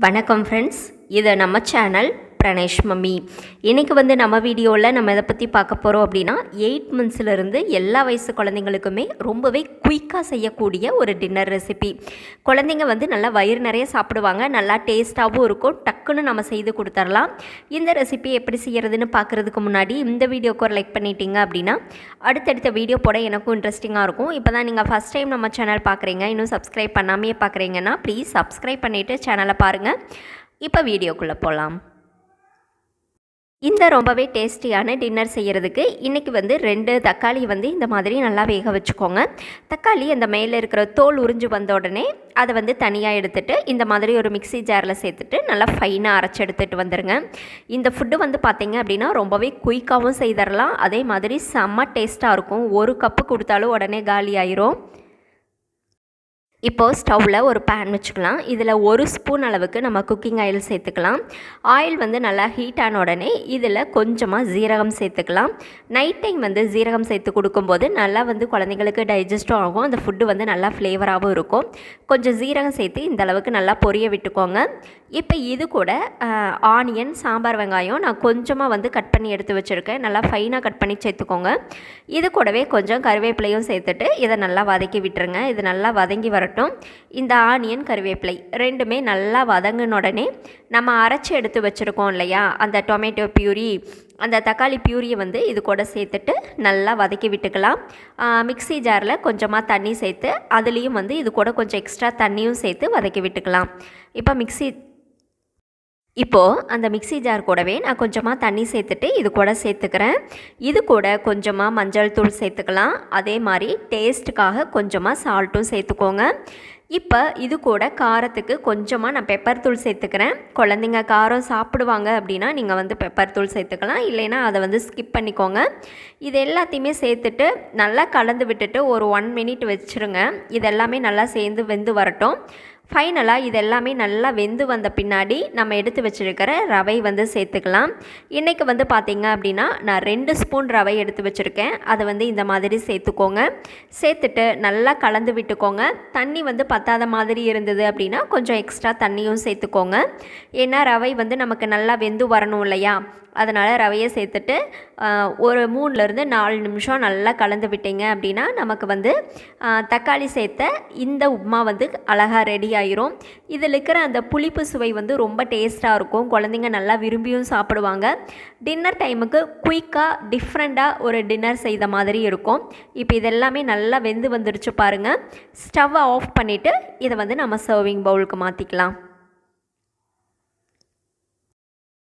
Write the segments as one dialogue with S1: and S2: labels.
S1: வணக்கம் ஃப்ரெண்ட்ஸ் இது நம்ம சேனல் பிரணேஷ் மம்மி. இன்றைக்கி வந்து நம்ம வீடியோவில் நம்ம இதை பற்றி பார்க்க போகிறோம் அப்படின்னா எயிட் மந்த்ஸ்லேருந்து எல்லா வயசு குழந்தைங்களுக்குமே ரொம்பவே குயிக்காக செய்யக்கூடிய ஒரு டின்னர் ரெசிபி குழந்தைங்க வந்து நல்லா வயிறு நிறைய சாப்பிடுவாங்க நல்லா டேஸ்ட்டாகவும் இருக்கும். டக்குன்னு நம்ம செய்து கொடுத்துர்லாம் இந்த ரெசிபி எப்படி செய்கிறதுன்னு பார்க்குறதுக்கு முன்னாடி இந்த வீடியோக்கு ஒரு லைக் பண்ணிட்டீங்க அப்படின்னா அடுத்தடுத்த வீடியோ போட எனக்கும் இன்ட்ரெஸ்டிங்காக இருக்கும். இப்போ தான் நீங்கள் ஃபஸ்ட் டைம் நம்ம சேனல் பார்க்குறீங்க இன்னும் சப்ஸ்கிரைப் பண்ணாமே பார்க்குறீங்கன்னா ப்ளீஸ் சப்ஸ்கிரைப் பண்ணிவிட்டு சேனலை பாருங்கள் இப்போ வீடியோக்குள்ளே போகலாம் இந்த ரொம்பவே டேஸ்டியான டின்னர் செய்கிறதுக்கு இன்றைக்கி வந்து ரெண்டு தக்காளி வந்து இந்த மாதிரி நல்லா வேக வச்சுக்கோங்க. தக்காளி அந்த மேலே இருக்கிற தோல் உறிஞ்சு வந்த உடனே அதை வந்து தனியாக எடுத்துகிட்டு இந்த மாதிரி ஒரு மிக்சி ஜாரில் சேர்த்துட்டு நல்லா ஃபைனாக அரைச்சி எடுத்துகிட்டு வந்துடுங்க இந்த ஃபுட்டு வந்து பார்த்திங்க அப்படின்னா ரொம்பவே குயிக்காகவும் செய்தரலாம். அதே மாதிரி செம்ம டேஸ்ட்டாக இருக்கும். ஒரு கப்பு கொடுத்தாலும் உடனே காலி ஆயிரும். இப்போது ஸ்டவ்வில் ஒரு பேன் வச்சுக்கலாம். இதில் ஒரு ஸ்பூன் அளவுக்கு நம்ம குக்கிங் ஆயில் சேர்த்துக்கலாம். ஆயில் வந்து நல்லா ஹீட் ஆன உடனே இதில் கொஞ்சமாக ஜீரகம் சேர்த்துக்கலாம். நைட் டைம் வந்து ஜீரகம் சேர்த்து கொடுக்கும்போது நல்லா வந்து குழந்தைங்களுக்கு டைஜஸ்டும் ஆகும். அந்த ஃபுட்டு வந்து நல்லா ஃப்ளேவராகவும் இருக்கும். கொஞ்சம் ஜீரகம் சேர்த்து இந்த அளவுக்கு நல்லா பொரிய விட்டுக்கோங்க. இப்போ இது கூட ஆனியன் சாம்பார் வெங்காயம் நான் கொஞ்சமாக வந்து கட் பண்ணி எடுத்து வச்சுருக்கேன். நல்லா ஃபைனாக கட் பண்ணி சேர்த்துக்கோங்க. இது கூடவே கொஞ்சம் கருவேப்பிலையும் சேர்த்துட்டு இதை நல்லா வதக்கி விட்டுருங்க. இது நல்லா வதங்கி வரட்டும். இந்த ஆனியன் கருவேப்பிலை ரெண்டுமே நல்லா வதங்கின உடனே நம்ம அரைச்சி எடுத்து வச்சுருக்கோம் இல்லையா? அந்த டொமேட்டோ பியூரி அந்த தக்காளி பியூரியை வந்து இது கூட சேர்த்துட்டு நல்லா வதக்கி விட்டுக்கலாம். மிக்ஸி ஜாரில் கொஞ்சமாக தண்ணி சேர்த்து அதுலேயும் வந்து இது கூட கொஞ்சம் எக்ஸ்ட்ரா தண்ணியும் சேர்த்து வதக்கி விட்டுக்கலாம். இப்போ மிக்ஸி இப்போது அந்த மிக்ஸி ஜார் கூடவே நான் கொஞ்சமாக தண்ணி சேர்த்துட்டு இது கூட சேர்த்துக்கிறேன். இது கூட கொஞ்சமாக மஞ்சள் தூள் சேர்த்துக்கலாம். அதே மாதிரி டேஸ்ட்டுக்காக கொஞ்சமாக சால்ட்டும் சேர்த்துக்கோங்க. இப்போ இது கூட காரத்துக்கு கொஞ்சமாக நான் பெப்பர் தூள் சேர்த்துக்கிறேன். குழந்தைங்க காரம் சாப்பிடுவாங்க அப்படின்னா நீங்கள் வந்து பெப்பர் தூள் சேர்த்துக்கலாம். இல்லைன்னா அதை வந்து ஸ்கிப் பண்ணிக்கோங்க. இது எல்லாத்தையுமே சேர்த்துட்டு நல்லா கலந்து விட்டுட்டு ஒரு ஒன் மினிட் வச்சுருங்க. இது எல்லாமே நல்லா சேர்ந்து வெந்து வரட்டும். ஃபைனலாக இது எல்லாமே நல்லா வெந்து வந்த பின்னாடி நம்ம எடுத்து வச்சுருக்கிற ரவை வந்து சேர்த்துக்கலாம். இன்றைக்கி வந்து பார்த்திங்க அப்படின்னா நான் ரெண்டு ஸ்பூன் ரவை எடுத்து வச்சுருக்கேன். அதை வந்து இந்த மாதிரி சேர்த்துக்கோங்க. சேர்த்துட்டு நல்லா கலந்து விட்டுக்கோங்க. தண்ணி வந்து பத்தாத மாதிரி இருந்தது அப்படின்னா கொஞ்சம் எக்ஸ்ட்ரா தண்ணியும் சேர்த்துக்கோங்க. ஏன்னா ரவை வந்து நமக்கு நல்லா வெந்து வரணும் இல்லையா? அதனால் ரவையை சேர்த்துட்டு ஒரு மூணுலேருந்து நாலு நிமிஷம் நல்லா கலந்து விட்டீங்க அப்படின்னா நமக்கு வந்து தக்காளி சேர்த்த இந்த உப்மா வந்து அழகாக ரெடி ஆயிரும். இதில் இருக்கிற அந்த புளிப்பு சுவை வந்து ரொம்ப டேஸ்ட்டாக இருக்கும். குழந்தைங்க நல்லா விரும்பியும் சாப்பிடுவாங்க. டின்னர் டைமுக்கு குயிக்காக டிஃப்ரெண்ட்டாக ஒரு டின்னர் செய்த மாதிரி இருக்கும். இப்போ இதெல்லாமே நல்லா வெந்து வந்துருச்சு பாருங்கள் ஸ்டவ்வை ஆஃப் பண்ணிவிட்டு இதை வந்து நம்ம சர்விங் பவுலுக்கு மாற்றிக்கலாம்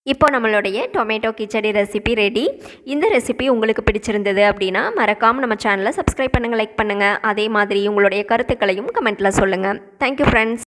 S1: இப்போ நம்மளுடைய டொமேட்டோ கிச்சடி ரெசிபி ரெடி இந்த ரெசிபி உங்களுக்கு பிடிச்சிருந்தது அப்படின்னா மறக்காமல் நம்ம சேனலை சப்ஸ்கிரைப் பண்ணுங்கள் லைக் பண்ணுங்கள் அதே மாதிரி உங்களுடைய கருத்துக்களையும் கமெண்ட்டில் சொல்லுங்கள் தேங்க்யூ ஃப்ரெண்ட்ஸ்